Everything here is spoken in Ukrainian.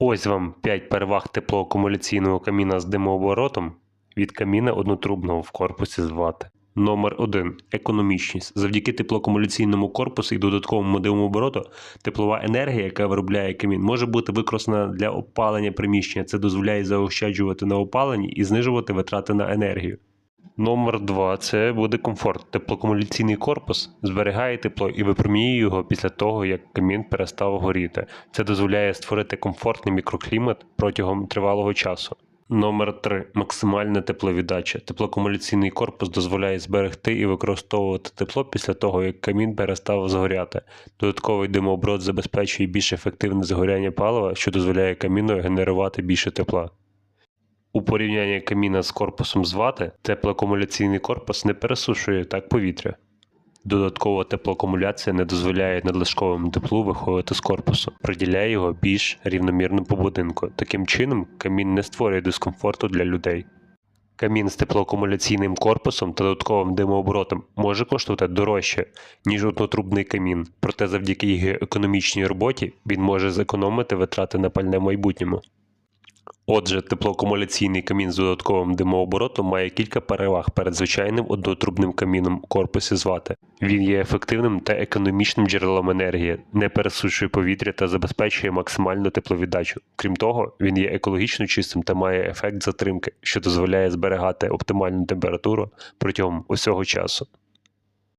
Ось вам 5 переваг теплоакумуляційного каміна з димооборотом від каміна однотрубного в корпусі з вати. Номер 1. Економічність. Завдяки теплоакумуляційному корпусу і додатковому димообороту теплова енергія, яка виробляє камін, може бути використана для опалення приміщення. Це дозволяє заощаджувати на опаленні і знижувати витрати на енергію. Номер 2 це буде комфорт. Теплоакумуляційний корпус зберігає тепло і випромінює його після того, як камін перестав горіти. Це дозволяє створити комфортний мікроклімат протягом тривалого часу. Номер 3 максимальна тепловіддача. Теплоакумуляційний корпус дозволяє зберегти і використовувати тепло після того, як камін перестав згоряти. Додатковий димооборот забезпечує більш ефективне згоряння палива, що дозволяє каміну генерувати більше тепла. У порівнянні каміна з корпусом з вати, теплоакумуляційний корпус не пересушує так повітря. Додаткова теплоакумуляція не дозволяє надлишковому теплу виходити з корпусу, приділяє його більш рівномірно по будинку. Таким чином, камін не створює дискомфорту для людей. Камін з теплоакумуляційним корпусом та додатковим димооборотом може коштувати дорожче, ніж однотрубний камін, проте завдяки його економічній роботі він може зекономити витрати на пальне в майбутньому. Отже, теплоакумуляційний камін з додатковим димооборотом має кілька переваг перед звичайним однотрубним каміном у корпусі з вати. Він є ефективним та економічним джерелом енергії, не пересушує повітря та забезпечує максимальну тепловіддачу. Крім того, він є екологічно чистим та має ефект затримки, що дозволяє зберігати оптимальну температуру протягом усього часу.